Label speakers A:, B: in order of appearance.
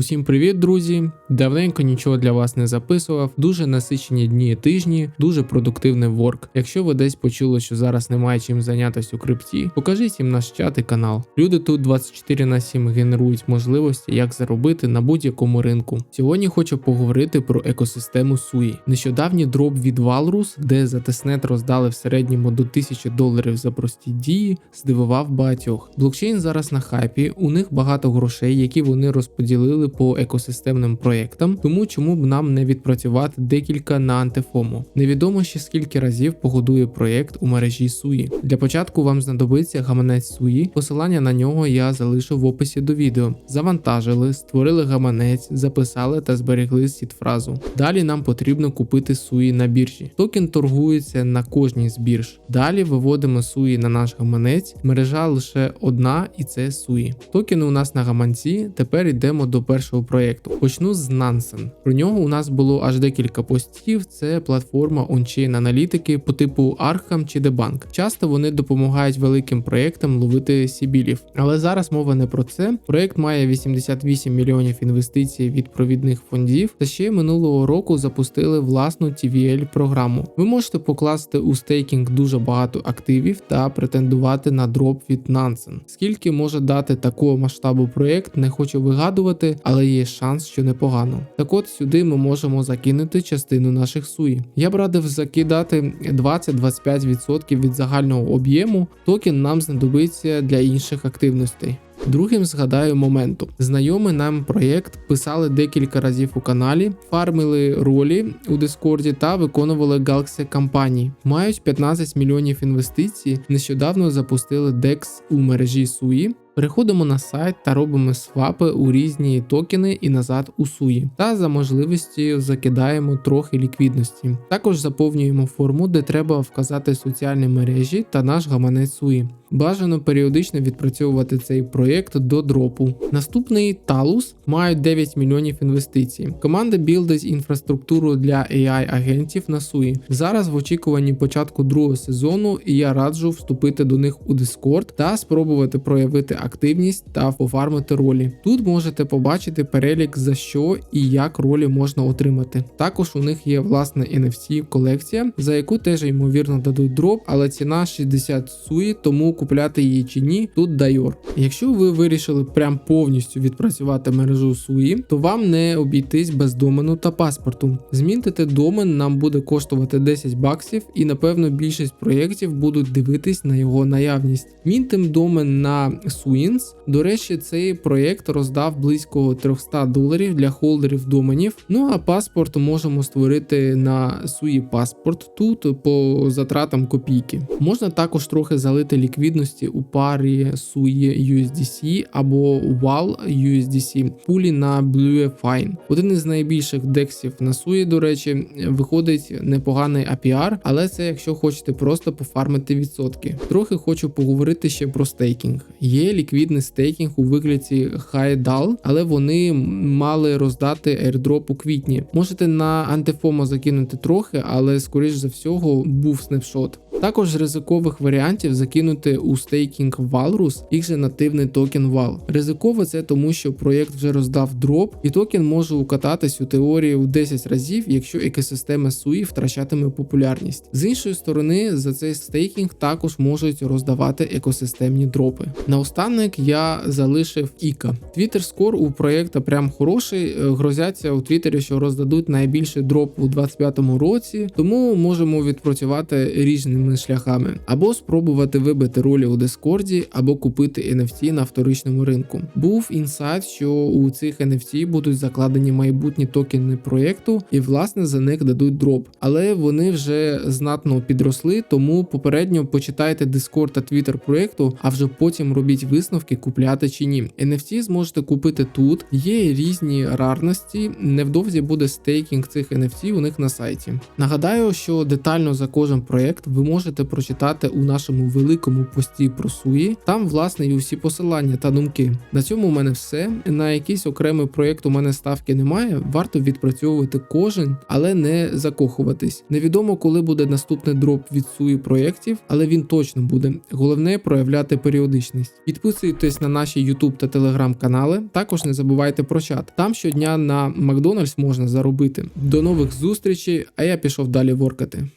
A: Усім привіт, друзі! Давненько нічого для вас не записував. Дуже насичені дні і тижні, дуже продуктивний ворк. Якщо ви десь почули, що зараз немає чим зайнятися у крипті, покажіть їм наш чат і канал. Люди тут 24 на 7 генерують можливості, як заробити на будь-якому ринку. Сьогодні хочу поговорити про екосистему Суї. Нещодавній дроп від Walrus, де за тестнет роздали в середньому до 1000 доларів за прості дії, здивував багатьох. Блокчейн зараз на хайпі, у них багато грошей, які вони розподілили по екосистемним проєктам, тому чому б нам не відпрацювати декілька на антифому. Невідомо ще скільки разів погодує проєкт у мережі Суї. Для початку вам знадобиться гаманець Суї. Посилання на нього я залишу в описі до відео. Завантажили, створили гаманець, записали та зберегли сід-фразу. Далі нам потрібно купити Суї на біржі. Токен торгується на кожній з бірж. Далі виводимо Суї на наш гаманець. Мережа лише одна, і це Суї. Токени у нас на гаманці. Тепер йдемо до першого проєкту. Почну з Nansen. Про нього у нас було аж декілька постів. Це платформа ончейн аналітики по типу Arkham чи Debunk. Часто вони допомагають великим проєктам ловити сібілів. Але зараз мова не про це. Проєкт має 88 мільйонів інвестицій від провідних фондів. Та ще минулого року запустили власну TVL програму. Ви можете покласти у стейкінг дуже багато активів та претендувати на дроп від Nansen. Скільки може дати такого масштабу проєкт, не хочу вигадувати, але є шанс, що непогано. Так от сюди ми можемо закинути частину наших суї. Я б радив закидати 20-25% від загального об'єму. Токен нам знадобиться для інших активностей. Другим згадаю моменту. Знайомий нам проєкт писали декілька разів у каналі, фармили ролі у Дискорді та виконували галкси кампанії. Мають 15 мільйонів інвестицій. Нещодавно запустили DEX у мережі Суї. Переходимо на сайт та робимо свапи у різні токени і назад у суї. Та за можливості закидаємо трохи ліквідності. Також заповнюємо форму, де треба вказати соціальні мережі та наш гаманець суї. Бажано періодично відпрацьовувати цей проєкт до дропу. Наступний Talus має 9 мільйонів інвестицій. Команда білдить інфраструктуру для AI-агентів на суї. Зараз в очікуванні початку другого сезону, і я раджу вступити до них у Discord та спробувати проявити активність та пофармити ролі. Тут можете побачити перелік за що і як ролі можна отримати. Також у них є власна NFT колекція, за яку теж ймовірно дадуть дроп, але ціна 60 суї, тому купляти її чи ні, тут дайор. Якщо ви вирішили прям повністю відпрацювати мережу суї, то вам не обійтись без домену та паспорту. Змінити домен нам буде коштувати 10 баксів, і напевно більшість проєктів будуть дивитись на його наявність. Мінтим домен на Suins. До речі, цей проєкт роздав близько 300 доларів для холдерів доменів. Ну а паспорт можемо створити на Sui паспорт тут по затратам копійки. Можна також трохи залити ліквідності у парі Sui USDC або WAL USDC пулі на Blue Fine. Один із найбільших дексів на Sui, до речі, виходить непоганий APR, але це якщо хочете просто пофармити відсотки. Трохи хочу поговорити ще про стейкінг. Є ліквідний стейкінг у вигляді хайдал, але вони мали роздати airdrop у квітні. Можете на антифомо закинути трохи, але скоріш за всього був снапшот. Також ризикових варіантів закинути у стейкінг Walrus їх же нативний токен WAL. Ризиково це тому, що проєкт вже роздав дроп, і токен може укататись у теорії у 10 разів, якщо екосистема SUI втрачатиме популярність. З іншої сторони, за цей стейкінг також можуть роздавати екосистемні дропи. Наостанок я залишив Іка. Твіттер скор у проєкта прям хороший. е, Грозяться у Твіттері, що роздадуть найбільший дроп у 25-му році, тому можемо відпрацювати різними шляхами, або спробувати вибити ролі у Дискорді, або купити NFT на вторичному ринку. Був інсайт, що у цих NFT будуть закладені майбутні токени проєкту, і власне за них дадуть дроп. Але вони вже знатно підросли, тому попередньо почитайте Discord та Twitter проєкту, а вже потім робіть висновки, купляти чи ні. NFT зможете купити тут. Є різні рарності. Невдовзі буде стейкінг цих NFT у них на сайті. Нагадаю, що детально за кожен проєкт ви можете можете прочитати у нашому великому пості про суї. Там, власне, і усі посилання та думки. На цьому у мене все. На якийсь окремий проєкт у мене ставки немає. Варто відпрацьовувати кожен, але не закохуватись. Невідомо, коли буде наступний дроп від суї проєктів, але він точно буде. Головне проявляти періодичність. Підписуйтесь на наші YouTube та Telegram канали. Також не забувайте про чат. Там щодня на Макдональдс можна заробити. До нових зустрічей, а я пішов далі воркати.